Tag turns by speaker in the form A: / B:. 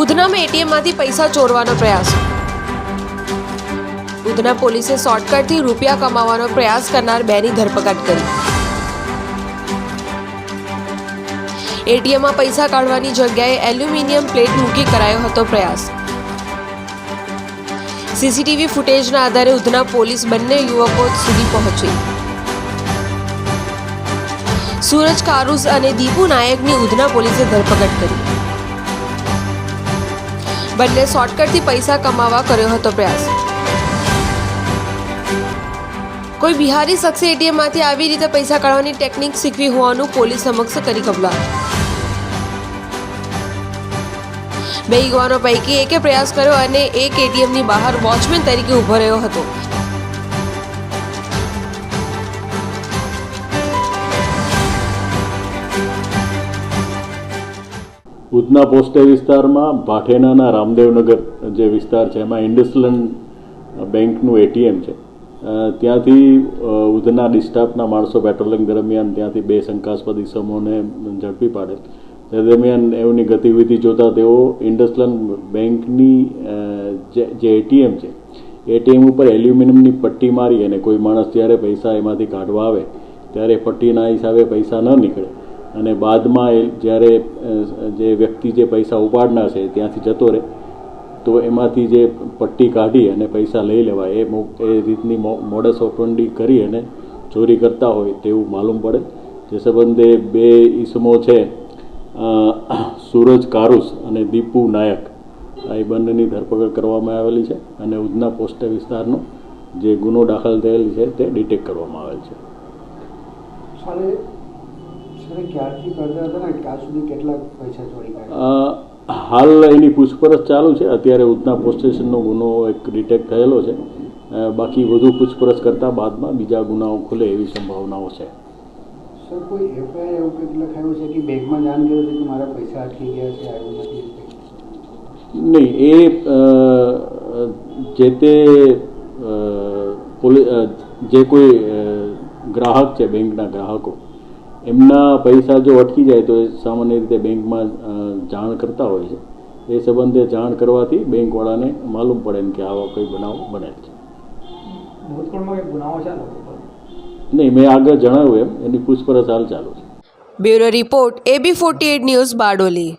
A: ઉધનામાં એટીએમમાંથી પૈસા ચોરવાનો પ્રયાસ. ઉધના પોલીસે શોર્ટકટથી રૂપિયા કમાવાનો પ્રયાસ કરનાર બેની ધરપકડ કરી. એટીએમમાં પૈસા કાઢવાની જગ્યાએ એલ્યુમિનિયમ પ્લેટ મૂકી કરાયો હતો પ્રયાસ. સીસીટીવી ફૂટેજના આધારે ઉધના પોલીસ બંને યુવકો સુધી પહોંચી. સૂરજ કારુસ અને દીપુ નાયકની ઉધના પોલીસે ધરપકડ કરી. બંને શોર્ટકટથી પૈસા કમાવા કર્યો હતો પ્રયાસ. કોઈ બિહારી શખ્સે એટીએમમાંથી આવી રીતે પૈસા કાઢવાની ટેકનિક શીખવી હોવાનું પોલીસ સમક્ષ કરી કબૂલાત બે યુવાનો પૈકી એકે પ્રયાસ કર્યો અને એક એટીએમની બહાર વોચમેન તરીકે ઊભો રહ્યો હતો.
B: ઉધના પોસ્ટે વિસ્તારમાં ભાઠેનાના રામદેવનગર જે વિસ્તાર છે, એમાં ઇન્ડસલન્ડ બેંકનું એટીએમ છે. ત્યાંથી ઉધના ડિસ્ટાફના માણસો પેટ્રોલિંગ દરમિયાન ત્યાંથી બે શંકાસ્પદ ઇસમોને ઝડપી પાડે. તે દરમિયાન એમની ગતિવિધિ જોતા તેઓ ઇન્ડસલન્ડ બેંકની જે એટીએમ છે, એટીએમ ઉપર એલ્યુમિનિયમની પટ્ટી મારી અને કોઈ માણસ જ્યારે પૈસા એમાંથી કાઢવા આવે, ત્યારે પટ્ટીના હિસાબે પૈસા ન નીકળે. અને બાદમાં એ જ્યારે જે વ્યક્તિ જે પૈસા ઉપાડનાર છે ત્યાંથી જતો રહે, તો એમાંથી જે પટ્ટી કાઢી અને પૈસા લઈ લેવાય, એ એ રીતની મોડસ ઓપરંડી કરી અને ચોરી કરતા હોય તેવું માલુમ પડે. જે સંબંધે બે ઈસમો છે સુરજ કારુસ અને દીપુ નાયક, આ બંનેની ધરપકડ કરવામાં આવેલી છે અને ઉધના પોસ્ટ વિસ્તારનો જે ગુનો દાખલ થયેલ છે તે ડિટેક્ટ કરવામાં આવેલ છે. હાલ એની પૂછપરછ ચાલુ છે. અત્યારે ઉધના પોલીસ સ્ટેશનનો ગુનો એક ડિટેક્ટ થયેલો છે. બાકી વધુ પૂછપરછ કરતા બાદમાં બીજા ગુનાઓ ખુલે એવી સંભાવનાઓ છે? નહીં એ જે તે જે કોઈ ગ્રાહક છે બેંકના ગ્રાહકો એમના પૈસા જો અટકી જાય તો એ સામાન્ય રીતે બેંકમાં જાણ કરતા હોય છે. એ સંબંધે જાણ કરવાથી બેંકવાળાને માલુમ પડે ને કે આવા કોઈ બનાવ બનેલ છે. નહીં મેં આગળ જણાવ્યું એમ. એની પૂછપરછ હાલ ચાલુ છે.
A: Bureau report AB forty news Bardoli.